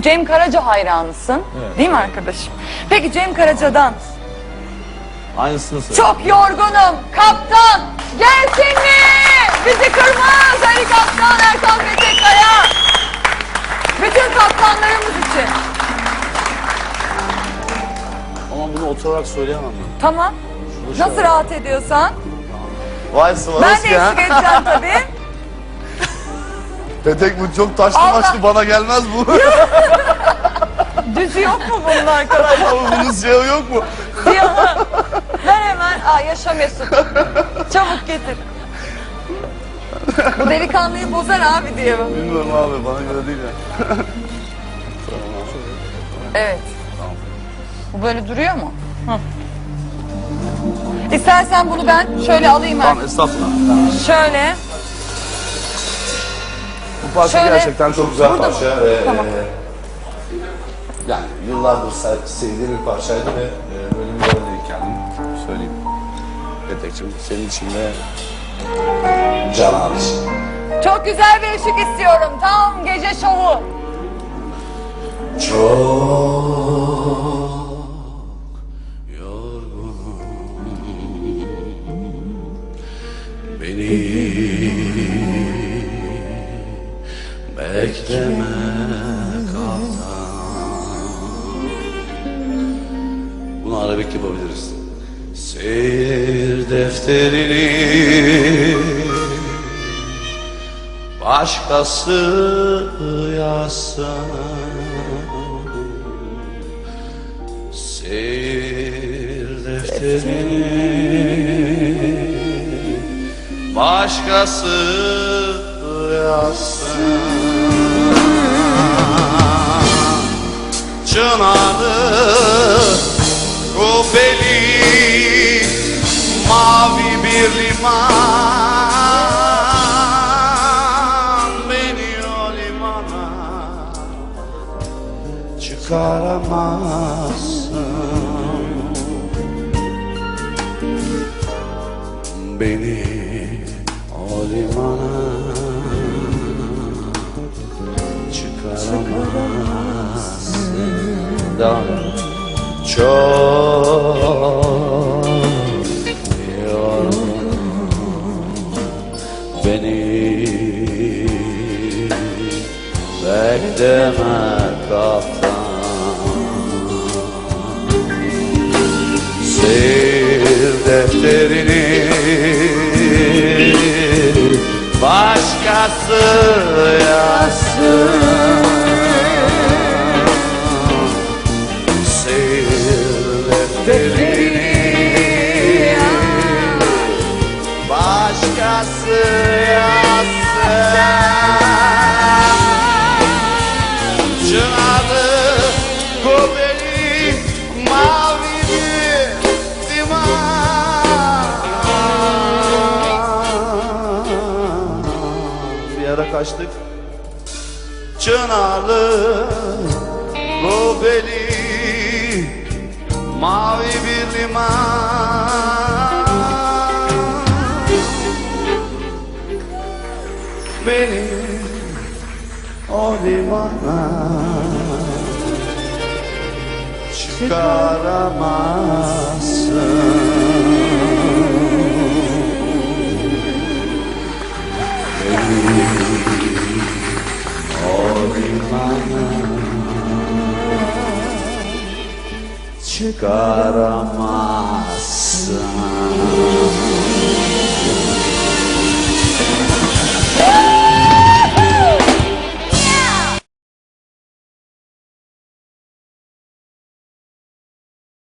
Cem Karaca hayranısın. Evet. Değil mi arkadaşım? Peki Cem Karaca'dan Aynısını söyle. çok yorgunum kaptan gelsin mi? Bizi kırmaz Ali Kaptan Erkan Petekkaya. Bütün kaptanlarımız için. Ama bunu oturarak söyleyemem ben. Tamam. Nasıl rahat ediyorsan. Vay Ben de Swarovski ha. eşlik edeceğim tabii. Petek bu çok taşlı Allah. maçlı bana gelmez bu. Düzü yok mu bunun arkadaşlar? Bunun siyahı yok mu? Siyahı. Ver hemen. Aa yaşa Mesut. Çabuk getir. Bu delikanlıyı bozar abi diye. Bilmiyorum abi bana göre değil ya. Evet. Bu böyle duruyor mu? Hı. İstersen bunu ben şöyle alayım Tamam ben. estağfurullah. Şöyle. Bu parça Şöyle. gerçekten çok güzel Burada mı? parça. Ve, Tamam. e, yani yıllardır se- sevdiğim bir parçaydı ve e, böyle bir rol değil kendim. Söyleyeyim. Petek'cim senin için de Can abi için. Çok güzel bir ışık istiyorum. Tam gece şovu. Çok yorgunum Beni bekleme Bunu arabik yapabiliriz. Seyir defterini başkası yazsın Seyir defterini başkası yazsın Çınalı kubbeli mavi bir liman. Beni o limana çıkaramazsın. Beni o limana edelim. Çok yorgunum beni bekleme kaptan Seyir defterini. Başkası yazsın Çınalı kubbeli mavi bir liman Bir ara kaçtık. Çınarlı kubbeli mavi bir liman Beni o limana çıkaramazsın çıkaramazsın